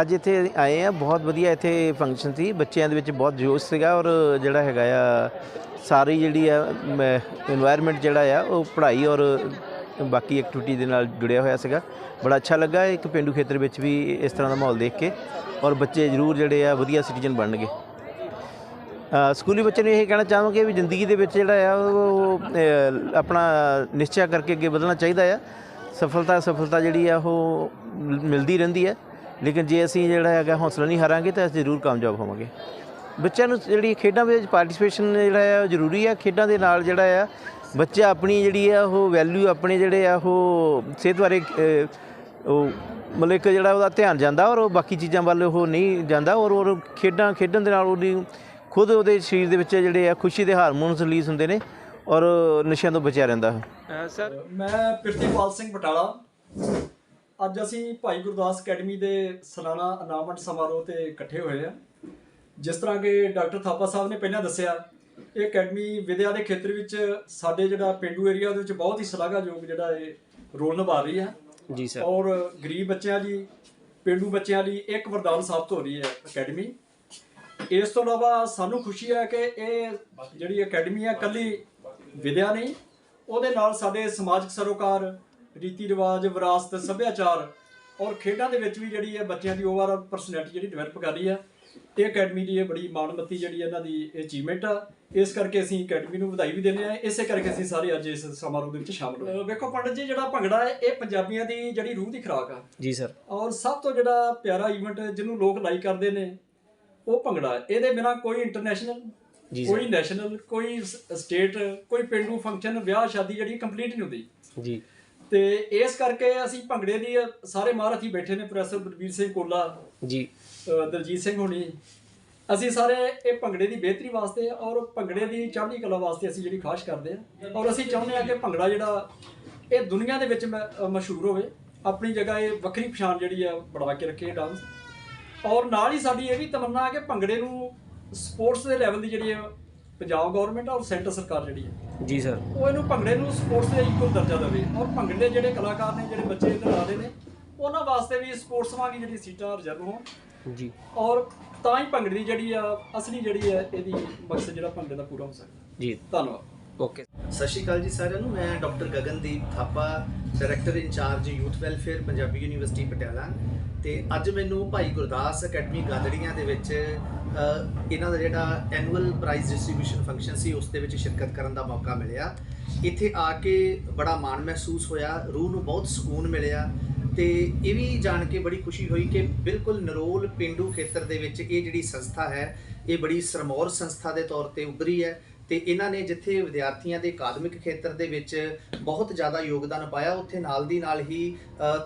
ਅੱਜ ਇੱਥੇ ਆਏ ਆ, ਬਹੁਤ ਵਧੀਆ ਇੱਥੇ ਫੰਕਸ਼ਨ ਸੀ। ਬੱਚਿਆਂ ਦੇ ਵਿੱਚ ਬਹੁਤ ਜੋਸ਼ ਸੀਗਾ ਔਰ ਜਿਹੜਾ ਹੈਗਾ ਆ, ਸਾਰੀ ਜਿਹੜੀ ਆ এনवायरमेंट ਜਿਹੜਾ ਆ, ਉਹ ਪੜ੍ਹਾਈ ਔਰ ਬਾਕੀ ਐਕਟੀਵਿਟੀ ਦੇ ਨਾਲ ਜੁੜਿਆ ਹੋਇਆ ਸੀਗਾ। ਬੜਾ ਅੱਛਾ ਲੱਗਾ, ਇੱਕ ਪਿੰਡੂ ਖੇਤਰ ਵਿੱਚ ਵੀ ਇਸ ਤਰ੍ਹਾਂ ਦਾ ਮਾਹੌਲ ਦੇਖ ਕੇ ਔਰ ਬੱਚੇ ਜ਼ਰੂਰ ਜਿਹੜੇ ਆ, ਵਧੀਆ ਸਿਟੀਜ਼ਨ ਬਣਨਗੇ। ਸਕੂਲੀ ਬੱਚਿਆਂ ਨੂੰ ਇਹ ਕਹਿਣਾ ਚਾਹਾਂਗੇ ਵੀ ਜ਼ਿੰਦਗੀ ਦੇ ਵਿੱਚ ਜਿਹੜਾ ਆ, ਉਹ ਆਪਣਾ ਨਿਸ਼ਚੈ ਕਰਕੇ ਅੱਗੇ ਵਧਣਾ ਚਾਹੀਦਾ ਆ। ਸਫਲਤਾ ਸਫਲਤਾ ਜਿਹੜੀ ਆ, ਉਹ ਮਿਲਦੀ ਰਹਿੰਦੀ ਹੈ ਲੇਕਿਨ ਜੇ ਅਸੀਂ ਜਿਹੜਾ ਹੈਗਾ ਹੌਸਲਾ ਨਹੀਂ ਹਾਰਾਂਗੇ ਤਾਂ ਅਸੀਂ ਜ਼ਰੂਰ ਕਾਮਯਾਬ ਹੋਵਾਂਗੇ। ਬੱਚਿਆਂ ਨੂੰ ਜਿਹੜੀ ਖੇਡਾਂ ਵਿੱਚ ਪਾਰਟਿਸਿਪੇਸ਼ਨ ਜਿਹੜਾ ਆ ਉਹ ਜ਼ਰੂਰੀ ਆ ਖੇਡਾਂ ਦੇ ਨਾਲ ਜਿਹੜਾ ਆ ਬੱਚਾ ਆਪਣੀ ਜਿਹੜੀ ਆ ਉਹ ਵੈਲਿਊ ਆਪਣੇ ਜਿਹੜੇ ਆ ਉਹ ਸਿਹਤ ਬਾਰੇ ਉਹ ਮਤਲਬ ਇੱਕ ਜਿਹੜਾ ਉਹਦਾ ਧਿਆਨ ਜਾਂਦਾ ਔਰ ਉਹ ਬਾਕੀ ਚੀਜ਼ਾਂ ਵੱਲ ਉਹ ਨਹੀਂ ਜਾਂਦਾ ਔਰ ਉਹ ਖੇਡਾਂ ਖੇਡਣ ਦੇ ਨਾਲ ਉਹਦੀ ਖੁਦ ਉਹਦੇ ਸਰੀਰ ਦੇ ਵਿੱਚ ਜਿਹੜੇ ਆ ਖੁਸ਼ੀ ਦੇ ਹਾਰਮੋਨਸ ਰਿਲੀਜ਼ ਹੁੰਦੇ ਨੇ ਔਰ ਨਸ਼ਿਆਂ ਤੋਂ ਬਚਿਆ ਰਹਿੰਦਾ ਹੈ ਸਰ? ਮੈਂ ਪ੍ਰਿਤੀਪਾਲ ਸਿੰਘ ਬਟਾਲਾ। ਅੱਜ ਅਸੀਂ ਭਾਈ ਗੁਰਦਾਸ ਅਕੈਡਮੀ ਦੇ ਸਾਲਾਨਾ ਇਨਾਮਤ ਸਮਾਰੋਹ ਤੇ ਇਕੱਠੇ ਹੋਏ ਆ ਜਿਸ ਤਰ੍ਹਾਂ ਕਿ ਡਾਕਟਰ ਥਾਪਾ ਸਾਹਿਬ ਨੇ ਪਹਿਲਾਂ ਦੱਸਿਆ ਇਹ ਅਕੈਡਮੀ ਵਿਦਿਆ ਦੇ ਖੇਤਰ ਵਿੱਚ ਸਾਡੇ ਜਿਹੜਾ ਪਿੰਡੂ ਏਰੀਆ ਦੇ ਵਿੱਚ ਬਹੁਤ ਹੀ ਸ਼ਲਾਘਾਯੋਗ ਜਿਹੜਾ ਇਹ ਰੋਲ ਨਿਭਾ ਰਹੀ ਹੈ। ਜੀ ਸਰ। ਔਰ ਗਰੀਬ ਬੱਚਿਆਂ ਲਈ ਪਿੰਡੂ ਬੱਚਿਆਂ ਲਈ ਇੱਕ ਵਰਦਾਨ ਸਾਬਤ ਹੋ ਰਹੀ ਹੈ ਅਕੈਡਮੀ। ਇਸ ਤੋਂ ਇਲਾਵਾ ਸਾਨੂੰ ਖੁਸ਼ੀ ਹੈ ਕਿ ਇਹ ਜਿਹੜੀ ਅਕੈਡਮੀ ਹੈ ਕੱਲੀ ਵਿਦਿਆ ਨਹੀਂ ਉਹਦੇ ਨਾਲ ਸਾਡੇ ਸਮਾਜਿਕ ਸਰੋਕਾਰ ਰੀਤੀ ਰਿਵਾਜ ਵਿਰਾਸਤ ਸੱਭਿਆਚਾਰ ਔਰ ਖੇਡਾਂ ਦੇ ਵਿੱਚ ਵੀ ਜਿਹੜੀ ਹੈ ਬੱਚਿਆਂ ਦੀ ਓਵਰਆਲ ਪਰਸਨੈਲਿਟੀ ਜਿਹੜੀ ਡਿਵੈਲਪ ਕਰ ਰਹੀ ਹੈ ਇਹ ਅਕੈਡਮੀ ਦੀ ਇਹ ਬੜੀ ਮਾਣਮੱਤੀ ਜਿਹੜੀ ਇਹਨਾਂ ਦੀ ਅਚੀਵਮੈਂਟ ਆ। ਇਸ ਕਰਕੇ ਅਸੀਂ ਅਕੈਡਮੀ ਨੂੰ ਵਧਾਈ ਵੀ ਦਿੰਦੇ ਆ ਇਸੇ ਕਰਕੇ ਅਸੀਂ ਸਾਰੇ ਅੱਜ ਇਸ ਸਮਾਰੋਹ ਦੇ ਵਿੱਚ ਸ਼ਾਮਲ ਹੋਏ ਵੇਖੋ ਪੰਡਤ ਜੀ ਜਿਹੜਾ ਭੰਗੜਾ ਹੈ ਇਹ ਪੰਜਾਬੀਆਂ ਦੀ ਜਿਹੜੀ ਰੂਹ ਦੀ ਖੁਰਾਕ ਆ। ਜੀ ਸਰ। ਔਰ ਸਭ ਤੋਂ ਜਿਹੜਾ ਪਿਆਰਾ ਇਵੈਂਟ ਜਿਹਨੂੰ ਲੋਕ ਲਾਈਕ ਕਰਦੇ ਨੇ ਉਹ ਭੰਗੜਾ ਹੈ। ਇਹਦੇ ਬਿਨਾ ਕੋਈ ਇੰਟਰਨੈਸ਼ਨਲ ਜੀ ਕੋਈ ਨੈਸ਼ਨਲ ਕੋਈ ਸਟੇਟ ਕੋਈ ਪਿੰਡੂ ਫੰਕਸ਼ਨ ਵਿਆਹ ਸ਼ਾਦੀ ਜਿਹੜੀ ਕੰਪਲੀਟ ਨਹੀਂ ਹੁੰਦੀ। ਜੀ। ਤੇ ਇਸ ਕਰਕੇ ਅਸੀਂ ਭੰਗੜੇ ਦੀ ਸਾਰੇ ਮਹਾਰਥੀ ਬੈਠੇ ਨੇ ਪ੍ਰੋਫੈਸਰ ਬਲਬੀਰ ਸਿੰਘ ਕੋਲਾ ਜੀ। ਦਲਜੀਤ ਸਿੰਘ ਹੋਣੀ। ਅਸੀਂ ਸਾਰੇ ਇਹ ਭੰਗੜੇ ਦੀ ਬਿਹਤਰੀ ਵਾਸਤੇ ਔਰ ਭੰਗੜੇ ਦੀ ਚੜ੍ਹਦੀ ਕਲਾ ਵਾਸਤੇ ਅਸੀਂ ਜਿਹੜੀ ਖਾਸ਼ ਕਰਦੇ ਆ ਔਰ ਅਸੀਂ ਚਾਹੁੰਦੇ ਆ ਕਿ ਭੰਗੜਾ ਜਿਹੜਾ ਇਹ ਦੁਨੀਆ ਦੇ ਵਿੱਚ ਮਸ਼ਹੂਰ ਹੋਵੇ। ਆਪਣੀ ਜਗ੍ਹਾ ਇਹ ਵੱਖਰੀ ਪਛਾਣ ਜਿਹੜੀ ਆ ਬਣਾ ਕੇ ਰੱਖੇ ਡਾਂਸ ਔਰ ਨਾਲ ਹੀ ਸਾਡੀ ਇਹ ਵੀ ਤਮੰਨਾ ਹੈ ਕਿ ਭੰਗੜੇ ਨੂੰ ਸਪੋਰਟਸ ਦੇ ਲੈਵਲ ਦੀ ਜਿਹੜੀ ਪੰਜਾਬ ਗਵਰਨਮੈਂਟ ਔਰ ਸੈਂਟਰ ਸਰਕਾਰ ਜਿਹੜੀ ਹੈ। ਜੀ ਸਰ। ਉਹ ਇਹਨੂੰ ਭੰਗੜੇ ਨੂੰ ਸਪੋਰਟਸ ਦੇ ਇਕੁਅਲ ਦਰਜਾ ਦੇਵੇ। ਔਰ ਭੰਗੜੇ ਜਿਹੜੇ ਕਲਾਕਾਰ ਨੇ ਜਿਹੜੇ ਬੱਚੇ ਇੱਧਰ ਆ ਰਹੇ ਨੇ ਉਹਨਾਂ ਵਾਸਤੇ ਵੀ ਸਪੋਰਟਸ ਵਾਂਗੀ ਜਿਹੜੀ ਸੀਟਾਂ ਰਿਜ਼ਰਵ ਹੋਣ। ਜੀ। ਔਰ ਤਾਂ ਹੀ ਭੰਗੜੇ ਦੀ ਜਿਹੜੀ ਆ ਅਸਲੀ ਜਿਹੜੀ ਹੈ ਇਹਦੀ ਮਕਸਦ ਜਿਹੜਾ ਭੰਗੜੇ ਦਾ ਪੂਰਾ ਹੋ ਸਕਦਾ ਜੀ। ਧੰਨਵਾਦ। ਓਕੇ ਸਤਿ ਸ਼੍ਰੀ ਅਕਾਲ ਜੀ ਸਾਰਿਆਂ ਨੂੰ, ਮੈਂ doctor Gagandeep Thapa, director incharge youth welfare Punjabi university Patiala. ਤੇ ਅੱਜ ਮੈਨੂੰ ਭਾਈ ਗੁਰਦਾਸ ਅਕੈਡਮੀ ਗਾਦੜੀਆਂ ਦੇ ਵਿੱਚ ਇਹਨਾਂ ਦਾ ਜਿਹੜਾ ਐਨੂਅਲ ਪ੍ਰਾਈਜ਼ ਡਿਸਟ੍ਰੀਬਿਊਸ਼ਨ ਫੰਕਸ਼ਨ ਸੀ, ਉਸ ਦੇ ਵਿੱਚ ਸ਼ਿਰਕਤ ਕਰਨ ਦਾ ਮੌਕਾ ਮਿਲਿਆ। ਇੱਥੇ ਆ ਕੇ ਬੜਾ ਮਾਣ ਮਹਿਸੂਸ ਹੋਇਆ, ਰੂਹ ਨੂੰ ਬਹੁਤ ਸਕੂਨ ਮਿਲਿਆ। ਤੇ ਇਹ ਵੀ ਜਾਣ ਕੇ ਬੜੀ ਖੁਸ਼ੀ ਹੋਈ ਕਿ ਬਿਲਕੁਲ ਨਰੋਲ ਪਿੰਡੂ ਖੇਤਰ ਦੇ ਵਿੱਚ ਇਹ ਜਿਹੜੀ ਸੰਸਥਾ ਹੈ, ਇਹ ਬੜੀ ਸਰਮੌਰ ਸੰਸਥਾ ਦੇ ਤੌਰ ਤੇ ਉੱਭਰੀ ਹੈ। ਤੇ ਇਹਨਾਂ ਨੇ ਜਿੱਥੇ ਵਿਦਿਆਰਥੀਆਂ ਦੇ ਅਕਾਦਮਿਕ ਖੇਤਰ ਦੇ ਵਿੱਚ ਬਹੁਤ ਜ਼ਿਆਦਾ ਯੋਗਦਾਨ ਪਾਇਆ, ਉੱਥੇ ਨਾਲ ਦੀ ਨਾਲ ਹੀ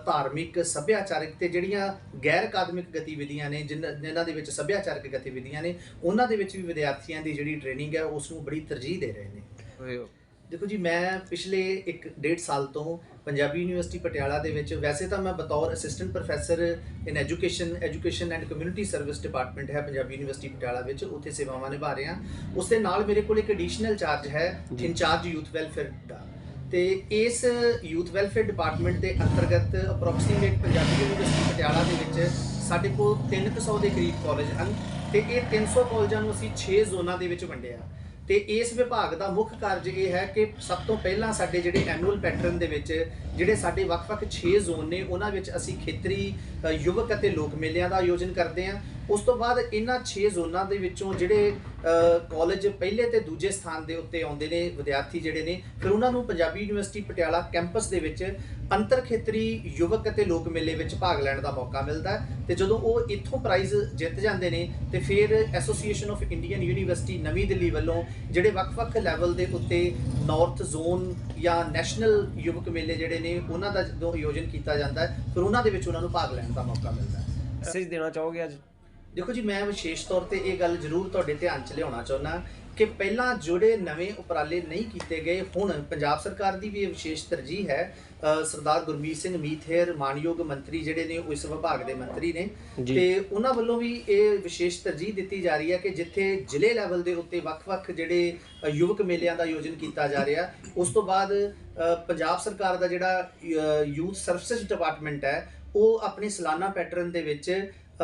ਧਾਰਮਿਕ ਸੱਭਿਆਚਾਰਕ ਤੇ ਜਿਹੜੀਆਂ ਗੈਰ ਅਕਾਦਮਿਕ ਗਤੀਵਿਧੀਆਂ ਨੇ ਜਿਨ੍ਹਾਂ ਜਿਨ੍ਹਾਂ ਦੇ ਵਿੱਚ ਸੱਭਿਆਚਾਰਕ ਗਤੀਵਿਧੀਆਂ ਨੇ, ਉਹਨਾਂ ਦੇ ਵਿੱਚ ਵੀ ਵਿਦਿਆਰਥੀਆਂ ਦੀ ਜਿਹੜੀ ਟ੍ਰੇਨਿੰਗ ਹੈ, ਉਸ ਨੂੰ ਬੜੀ ਤਰਜੀਹ ਦੇ ਰਹੇ ਨੇ। ਦੇਖੋ ਜੀ ਮੈਂ ਪਿਛਲੇ 1.5 ਸਾਲ ਤੋਂ ਪੰਜਾਬੀ ਯੂਨੀਵਰਸਿਟੀ ਪਟਿਆਲਾ ਦੇ ਵਿੱਚ ਵੈਸੇ ਤਾਂ ਮੈਂ ਬਤੌਰ assistant professor in education education and community service department ਹੈ ਪੰਜਾਬੀ ਯੂਨੀਵਰਸਿਟੀ ਪਟਿਆਲਾ ਵਿੱਚ ਉੱਥੇ ਸੇਵਾਵਾਂ ਨਿਭਾ ਰਿਹਾ। ਉਸ ਦੇ ਨਾਲ ਮੇਰੇ ਕੋਲ ਇੱਕ ਐਡੀਸ਼ਨਲ ਚਾਰਜ ਹੈ ਜੀ। ਇੰਚਾਰਜ ਯੂਥ ਵੈਲਫੇਅਰ ਦਾ। ਤੇ ਇਸ ਯੂਥ ਵੈਲਫੇਅਰ ਡਿਪਾਰਟਮੈਂਟ ਦੇ ਅੰਤਰਗਤ ਅਪਰੋਕਸੀਮੇਟ ਪੰਜਾਬੀ ਯੂਨੀਵਰਸਿਟੀ ਪਟਿਆਲਾ ਦੇ ਵਿੱਚ ਸਾਡੇ ਕੋਲ 300 ਦੇ ਕਰੀਬ ਕਾਲਜ ਹਨ ਤੇ ਇਹ 300 ਕਾਲਜਾਂ ਨੂੰ ਅਸੀਂ 6 ਜ਼ੋਨਾਂ ਦੇ ਵਿੱਚ ਵੰਡਿਆ। ਤੇ ਇਸ ਵਿਭਾਗ ਦਾ ਮੁੱਖ ਕਾਰਜ ਇਹ ਹੈ ਕਿ ਸਭ ਤੋਂ ਪਹਿਲਾਂ ਸਾਡੇ ਜਿਹੜੇ ਐਨੂਅਲ ਪੈਟਰਨ ਦੇ ਵਿੱਚ ਜਿਹੜੇ ਸਾਡੇ ਵੱਖ-ਵੱਖ 6 ਜ਼ੋਨ ਨੇ, ਉਹਨਾਂ ਵਿੱਚ ਅਸੀਂ ਖੇਤਰੀ ਯੁਵਕ ਅਤੇ ਲੋਕ ਮੇਲਿਆਂ ਦਾ ਆਯੋਜਨ ਕਰਦੇ ਹਾਂ। ਉਸ ਤੋਂ ਬਾਅਦ ਇਹਨਾਂ 6 ਜ਼ੋਨਾਂ ਦੇ ਵਿੱਚੋਂ ਜਿਹੜੇ ਅ, ਕਾਲਜ ਪਹਿਲੇ ਤੇ ਦੂਜੇ ਸਥਾਨ ਦੇ ਉੱਤੇ ਆਉਂਦੇ ਨੇ ਵਿਦਿਆਰਥੀ ਜਿਹੜੇ ਨੇ ਫਿਰ ਉਹਨਾਂ ਨੂੰ ਪੰਜਾਬੀ ਯੂਨੀਵਰਸਿਟੀ ਪਟਿਆਲਾ ਕੈਂਪਸ ਦੇ ਵਿੱਚ ਅੰਤਰ ਖੇਤਰੀ ਯੁਵਕ ਅਤੇ ਲੋਕ ਮੇਲੇ ਵਿੱਚ ਭਾਗ ਲੈਣ ਦਾ ਮੌਕਾ ਮਿਲਦਾ ਹੈ ਤੇ ਜਦੋਂ ਉਹ ਇੱਥੋਂ ਪ੍ਰਾਈਜ਼ ਜਿੱਤ ਜਾਂਦੇ ਨੇ ਤੇ ਫਿਰ ਐਸੋਸੀਏਸ਼ਨ ਆਫ ਇੰਡੀਅਨ ਯੂਨੀਵਰਸਿਟੀ ਨਵੀਂ ਦਿੱਲੀ ਵੱਲੋਂ ਜਿਹੜੇ ਵੱਖ-ਵੱਖ ਲੈਵਲ ਦੇ ਉੱਤੇ ਨਾਰਥ ਜ਼ੋਨ ਜਾਂ ਨੈਸ਼ਨਲ ਯੁਵਕ ਮੇਲੇ ਜਿਹੜੇ ਨੇ ਉਹਨਾਂ ਦਾ ਜਦੋਂ ਆਯੋਜਨ ਕੀਤਾ ਜਾਂਦਾ ਹੈ ਫਿਰ ਉਹਨਾਂ ਦੇ ਵਿੱਚ ਉਹਨਾਂ ਨੂੰ ਭਾਗ ਲੈਣ ਦਾ ਮੌਕਾ ਮਿਲਦਾ ਹੈ। ਮੈਸੇਜ ਦੇਣਾ ਚਾਹੋਗੇ ਅੱਜ? ਦੇਖੋ ਜੀ ਮੈਂ ਵਿਸ਼ੇਸ਼ ਤੌਰ ਤੇ ਇਹ ਗੱਲ ਜ਼ਰੂਰ ਤੁਹਾਡੇ ਧਿਆਨ 'ਚ ਲਿਆਉਣਾ ਚਾਹੁੰਦਾ ਕਿ ਪਹਿਲਾਂ ਜਿਹੜੇ ਨਵੇਂ ਉਪਰਾਲੇ ਨਹੀਂ ਕੀਤੇ ਗਏ ਹੁਣ ਪੰਜਾਬ ਸਰਕਾਰ ਦੀ ਵੀ ਇਹ ਵਿਸ਼ੇਸ਼ ਤਰਜੀਹ ਹੈ ਸਰਦਾਰ ਗੁਰਮੀਤ ਸਿੰਘ ਮੀਥੇਰ ਮਾਨਯੋਗ ਮੰਤਰੀ ਜਿਹੜੇ ਨੇ ਉਹ ਇਸ ਵਿਭਾਗ ਦੇ ਮੰਤਰੀ ਨੇ। ਤੇ ਉਹਨਾਂ ਵੱਲੋਂ ਵੀ ਇਹ ਵਿਸ਼ੇਸ਼ ਤਰਜੀਹ ਦਿੱਤੀ ਜਾ ਰਹੀ ਹੈ ਕਿ ਜਿੱਥੇ ਜ਼ਿਲ੍ਹੇ ਲੈਵਲ ਦੇ ਉੱਤੇ ਵੱਖ-ਵੱਖ ਜਿਹੜੇ ਯੁਵਕ ਮੇਲਿਆਂ ਦਾ ਆਯੋਜਨ ਕੀਤਾ ਜਾ ਰਿਹਾ ਉਸ ਤੋਂ ਬਾਅਦ ਪੰਜਾਬ ਸਰਕਾਰ ਦਾ ਜਿਹੜਾ ਯੂਥ ਸਰਵਿਸਿਜ਼ ਡਿਪਾਰਟਮੈਂਟ ਹੈ ਉਹ ਆਪਣੇ ਸਾਲਾਨਾ ਪੈਟਰਨ ਦੇ ਵਿੱਚ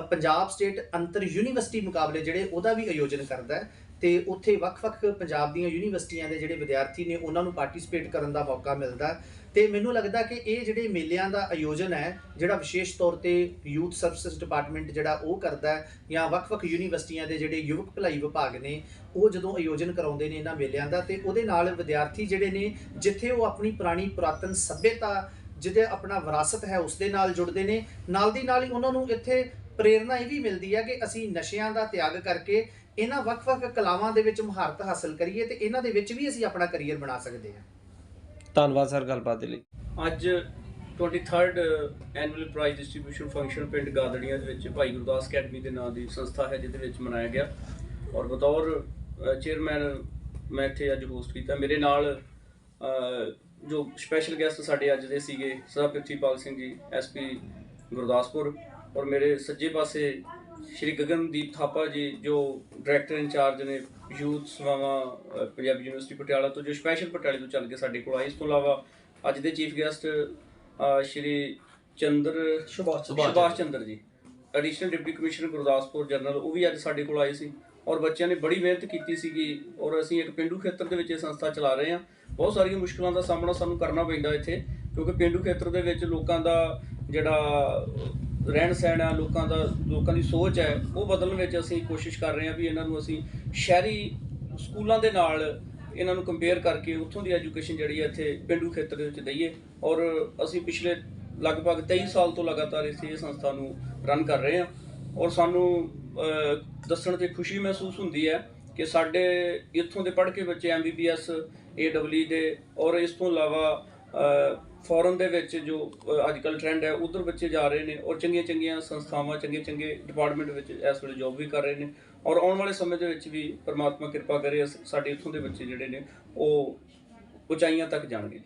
ਪੰਜਾਬ ਸਟੇਟ ਅੰਤਰ ਯੂਨੀਵਰਸਿਟੀ ਮੁਕਾਬਲੇ ਜਿਹੜੇ ਉਹਦਾ ਵੀ ਆਯੋਜਨ ਕਰਦਾ ਹੈ ਤੇ ਉੱਥੇ ਵੱਖ-ਵੱਖ ਪੰਜਾਬ ਦੀਆਂ ਯੂਨੀਵਰਸਿਟੀਆਂ ਦੇ ਜਿਹੜੇ ਵਿਦਿਆਰਥੀ ਨੇ ਉਹਨਾਂ ਨੂੰ ਪਾਰਟਿਸਿਪੇਟ ਕਰਨ ਦਾ ਮੌਕਾ ਮਿਲਦਾ ਹੈ। ਤੇ ਮੈਨੂੰ ਲੱਗਦਾ ਕਿ ਇਹ ਜਿਹੜੇ ਮੇਲਿਆਂ ਦਾ ਆਯੋਜਨ ਹੈ, ਜਿਹੜਾ ਵਿਸ਼ੇਸ਼ ਤੌਰ ਤੇ ਯੂਥ ਸਰਵਿਸਿਜ਼ ਡਿਪਾਰਟਮੈਂਟ ਜਿਹੜਾ ਉਹ ਕਰਦਾ ਹੈ ਜਾਂ ਵੱਖ-ਵੱਖ ਯੂਨੀਵਰਸਿਟੀਆਂ ਦੇ ਜਿਹੜੇ ਯੁਵਕ ਭਲਾਈ ਵਿਭਾਗ ਨੇ, ਉਹ ਜਦੋਂ ਆਯੋਜਨ ਕਰਾਉਂਦੇ ਨੇ ਇਹਨਾਂ ਮੇਲਿਆਂ ਦਾ ਤੇ ਉਹਦੇ ਨਾਲ ਵਿਦਿਆਰਥੀ ਜਿਹੜੇ ਨੇ, ਜਿੱਥੇ ਉਹ ਆਪਣੀ ਪੁਰਾਣੀ ਪੁਰਾਤਨ ਸੱਭਿਅਤਾ ਜਿਹਦੇ ਆਪਣਾ ਵਿਰਾਸਤ ਹੈ, ਉਸ ਦੇ ਨਾਲ ਜੁੜਦੇ ਨੇ। ਨਾਲ ਦੀ ਨਾਲ ਹੀ ਉਹਨਾਂ ਨੂੰ ਇੱਥੇ ਪ੍ਰੇਰਣਾ ਇਹ ਵੀ ਮਿਲਦੀ ਹੈ ਕਿ ਅਸੀਂ ਨਸ਼ਿਆਂ ਦਾ ਤਿਆਗ ਕਰਕੇ ਇਹਨਾਂ ਵੱਖ-ਵੱਖ ਕਲਾਵਾਂ ਦੇ ਵਿੱਚ ਮਹਾਰਤ ਹਾਸਲ ਕਰੀਏ ਤੇ ਇਹਨਾਂ ਦੇ ਵਿੱਚ ਵੀ ਅਸੀਂ ਆਪਣਾ ਕੈਰੀਅਰ ਬਣਾ ਸਕਦੇ ਹਾਂ। ਧੰਨਵਾਦ ਸਰ ਗੱਲਬਾਤ ਦੇ ਲਈ। ਅੱਜ 23rd annual prize distribution function ਪਿੰਡ ਗਾਦੜੀਆਂ ਦੇ ਵਿੱਚ ਭਾਈ ਗੁਰਦਾਸ ਅਕੈਡਮੀ ਦੇ ਨਾਂ ਦੀ ਸੰਸਥਾ ਹੈ ਜਿਹਦੇ ਵਿੱਚ ਮਨਾਇਆ ਗਿਆ। ਔਰ ਬਤੌਰ ਚੇਅਰਮੈਨ ਮੈਂ ਇੱਥੇ ਅੱਜ ਹੋਸਟ ਕੀਤਾ। ਮੇਰੇ ਨਾਲ ਜੋ ਸਪੈਸ਼ਲ ਗੈਸਟ ਸਾਡੇ ਅੱਜ ਦੇ ਸੀਗੇ ਸਰਦਾਰ ਪ੍ਰਿਥੀਪਾਲ ਸਿੰਘ ਜੀ ਐਸਪੀ ਗੁਰਦਾਸਪੁਰ ਔਰ ਮੇਰੇ ਸੱਜੇ ਪਾਸੇ ਸ਼੍ਰੀ ਗਗਨਦੀਪ ਥਾਪਾ ਜੀ ਜੋ ਡਾਇਰੈਕਟਰ ਇੰਚਾਰਜ ਨੇ ਯੂਥ ਸੇਵਾਵਾਂ ਪੰਜਾਬੀ ਯੂਨੀਵਰਸਿਟੀ ਪਟਿਆਲਾ ਤੋਂ ਜੋ ਸਪੈਸ਼ਲ ਪਟਿਆਲੇ ਤੋਂ ਚੱਲ ਕੇ ਸਾਡੇ ਕੋਲ ਆਏ। ਇਸ ਤੋਂ ਇਲਾਵਾ ਅੱਜ ਦੇ chief guest Shri Chander Subhash Subhash Chandar ji additional deputy commissioner Gurdaspur general ਉਹ ਵੀ ਅੱਜ ਸਾਡੇ ਕੋਲ ਆਏ ਸੀ। ਔਰ ਬੱਚਿਆਂ ਨੇ ਬੜੀ ਮਿਹਨਤ ਕੀਤੀ ਸੀਗੀ ਔਰ ਅਸੀਂ ਇੱਕ ਪਿੰਡੂ ਖੇਤਰ ਦੇ ਵਿੱਚ ਇਹ ਸੰਸਥਾ ਚਲਾ ਰਹੇ ਹਾਂ। ਬਹੁਤ ਸਾਰੀਆਂ ਮੁਸ਼ਕਲਾਂ ਦਾ ਸਾਹਮਣਾ ਸਾਨੂੰ ਕਰਨਾ ਪੈਂਦਾ ਇੱਥੇ ਕਿਉਂਕਿ ਪਿੰਡੂ ਖੇਤਰ ਦੇ ਵਿੱਚ ਲੋਕਾਂ ਦਾ ਜਿਹੜਾ ਰਹਿਣ ਸਹਿਣ ਆ, ਲੋਕਾਂ ਦਾ, ਲੋਕਾਂ ਦੀ ਸੋਚ ਹੈ, ਉਹ ਬਦਲਣ ਵਿੱਚ ਅਸੀਂ ਕੋਸ਼ਿਸ਼ ਕਰ ਰਹੇ ਹਾਂ ਵੀ ਇਹਨਾਂ ਨੂੰ ਅਸੀਂ ਸ਼ਹਿਰੀ ਸਕੂਲਾਂ ਦੇ ਨਾਲ ਇਹਨਾਂ ਨੂੰ ਕੰਪੇਅਰ ਕਰਕੇ ਉੱਥੋਂ ਦੀ ਐਜੂਕੇਸ਼ਨ ਜਿਹੜੀ ਹੈ ਇੱਥੇ ਪਿੰਡੂ ਖੇਤਰ ਦੇ ਵਿੱਚ ਦਈਏ ਔਰ ਅਸੀਂ ਪਿਛਲੇ ਲਗਭਗ 23 ਸਾਲ ਤੋਂ ਲਗਾਤਾਰ ਇਸੇ ਇਹ ਸੰਸਥਾ ਨੂੰ ਰਨ ਕਰ ਰਹੇ ਹਾਂ ਔਰ ਸਾਨੂੰ ਦੱਸਣ ਤੇ ਖੁਸ਼ੀ ਮਹਿਸੂਸ ਹੁੰਦੀ ਹੈ ਕਿ ਸਾਡੇ ਇੱਥੋਂ ਦੇ ਪੜ੍ਹ ਕੇ ਬੱਚੇ ਐਮਬੀਬੀਐਸ ਏਡਬਲਯੂ ਦੇ ਔਰ ਇਸ ਤੋਂ ਇਲਾਵਾ ਫੋਰਨ ਦੇ ਵਿੱਚ ਜੋ ਅੱਜ ਕੱਲ ਟ੍ਰੈਂਡ ਹੈ, ਉਧਰ ਬੱਚੇ ਜਾ ਰਹੇ ਨੇ ਔਰ ਚੰਗੀਆਂ ਚੰਗੀਆਂ ਸੰਸਥਾਵਾਂ ਚੰਗੇ ਚੰਗੇ ਡਿਪਾਰਟਮੈਂਟ ਵਿੱਚ ਇਸ ਵੇਲੇ ਜੌਬ ਵੀ ਕਰ ਰਹੇ ਨੇ ਔਰ ਆਉਣ ਵਾਲੇ ਸਮੇਂ ਦੇ ਵਿੱਚ ਵੀ ਪਰਮਾਤਮਾ ਕਿਰਪਾ ਕਰੇ, ਅਸ- ਸਾਡੇ ਇੱਥੋਂ ਦੇ ਬੱਚੇ ਜਿਹੜੇ ਨੇ, ਉਹ ਉਚਾਈਆਂ ਤੱਕ ਜਾਣਗੇ।